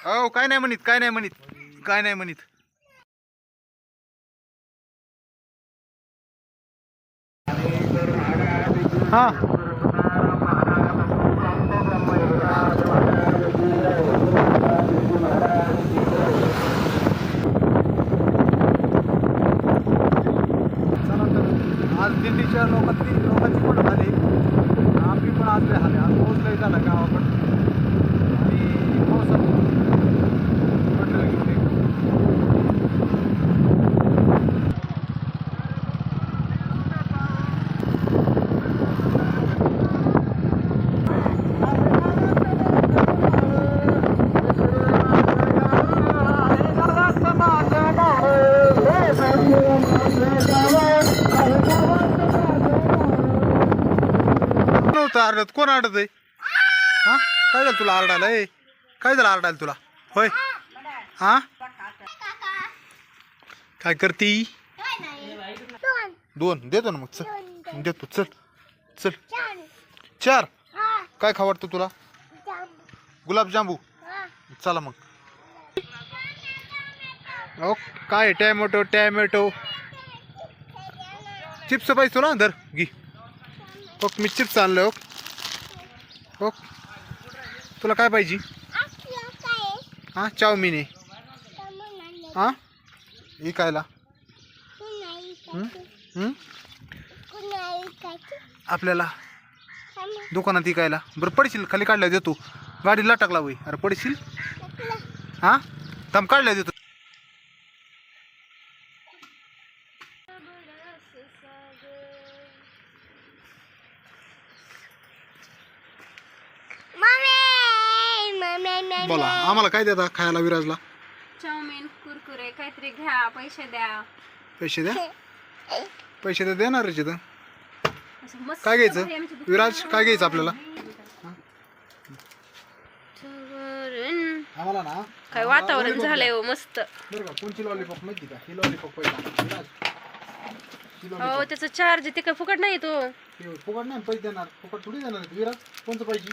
हो काय नाही म्हणित काय नाही म्हणित काय नाही म्हणित. हा. आज दिंडीच्या लोकांची लोकांची पण झाली आम्ही पण आज लय झाले आज पाऊस लय झाला गावाकडं आणि पावसात पडलं की ते. नव्हतं आरडत कोण आरडत आहे? हा? काय झालं तुला आरडायला? ए काय झालं आरडायला तुला? होय? हा? काय करती? दोन. देतो ना मग. चल. देतो. चल. चल. चार. काय खावडतं तुला? गुलाबजांबू. चला मग. ओ काय टॅमॅटो टॅमॅटो. चिप्स पाहिजे तुला? धर. घे. ओक मी चिप्स आणलं ओक हो. हो. तुला काय पाहिजे? हां चाऊमिन आहे. हां? विकायला आपल्याला? दुकानात विकायला बरं पडशील खाली काढल्या देतो. गाडीला टाकला वय अरे पडशील? हां? थांब काढल्या देतो. बोला आम्हाला काय देता खायला विराजला? चाऊमिन कुरकुरे काहीतरी घ्या पैसे द्या. पैसे द्या? पैसे तर इथं असं मस्त काय घ्यायचं? भारी विराज काय घ्यायचं आपल्याला. आम्हाला ना काय वातावरण झालंय हो मस्त. बरं का कोणची लॉलीपॉप माहिती का? ही लॉलीपॉप पहिला विराज. ही. त्याचं चार्ज ते काय फुकट नाही तो. हे फुकट नाही पैसे देणार. फुकट थोडी देणार आहेत. विराज कोणतं पाहिजे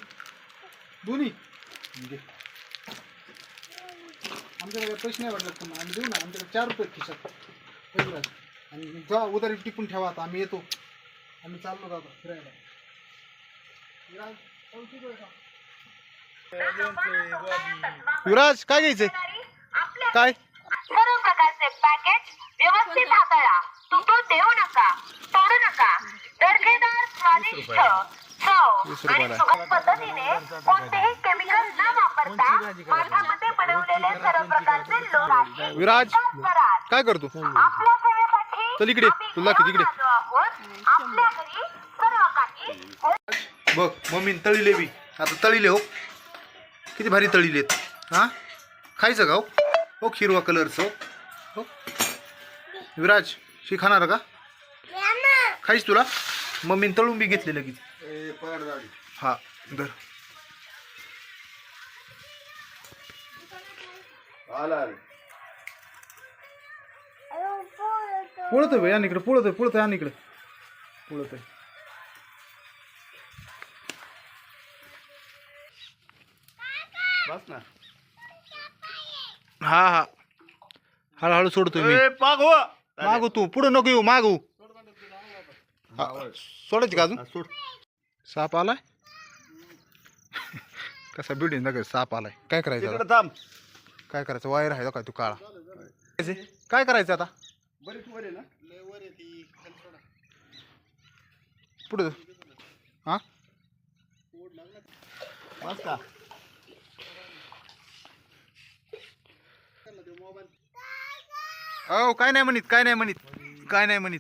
दोन्ही. घे. आमच्याकडे पैसे नाही वाटत पण आम्ही देऊ ना. आमच्याकडे चार रुपये खिशात. विराज आणि जा उधारी टिकून ठेवा आता. आम्ही येतो. आम्ही चाललो जातो फिरायला? युवराज काय घ्यायचंय? काय? सर्व प्रकारचे व्यवस्थित हाताळा. तुटून देऊ नका तोडू नका. दर्जेदार स्वादिष्ट चव आणि पद्धतीने कोणतेही केमिकल न वापरता बनवलेले सर्व प्रकारचे लोक आहे विराज कराल काय करतो? आपल्या सेवेसाठी चल इकडे, आम्ही तुला दाखव तिकडे. आलो आहोत. आपल्या घरी सर्व काही बघ मम्मीन तळीले बी. आता तळीले हो. किती भारी तळीलेत हा? खायचं का हो? हो हिरवा कलरचं. हो. हो विराज शी खाणार का? खायच तुला? मम्मीन तळून बी घेतले लगेच. हा दर पोळतोय भाई आणि इकडे पोळतोय पोळतोय आणि इकडे पोळतोय. हा हा. हळूहळू सोडतोय मी. मागू तू पुढे नको येऊ मागू. हा, सोडायची का अजून? सोड. साप आलाय? कसा बिल्डिंग नका साप आलाय. काय करायचं आता? काय करायचं? वायर आहे का तू काळा. काय करायचं आता? पुढे. हा? हो काय नाही म्हणित काय नाही म्हणित काय नाही म्हणित.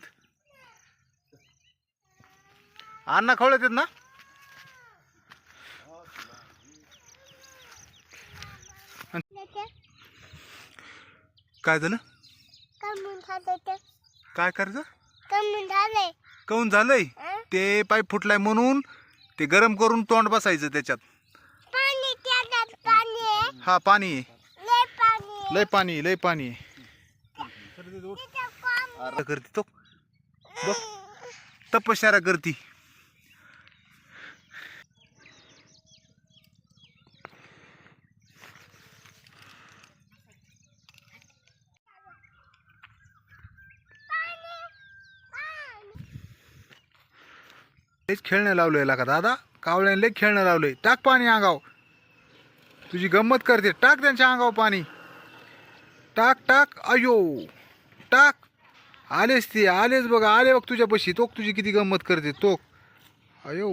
अण्णा खवळत आहेत ना? काय झालं? काय करायचं? काऊन झालंय. ते पाईप फुटलाय म्हणून ते गरम करून तोंड बसायचं त्याच्यात. हा पाणी आहे. लय पाणी लय पाणी करती तो. बघ. तपश्चर्या करती. लयच खेळणं लावलं आहे का दादा. कावळ्याने लई खेळणं लावलंय. टाक पाणी अंगाव तुझी गंमत करते. टाक त्यांच्या अंगाव पाणी. टाक टाक. अयो. टाक. आलेच ते. आलेच बघा. आले बघ तुझ्यापाशी तोक तुझी किती गंमत करते. तोक. अयो.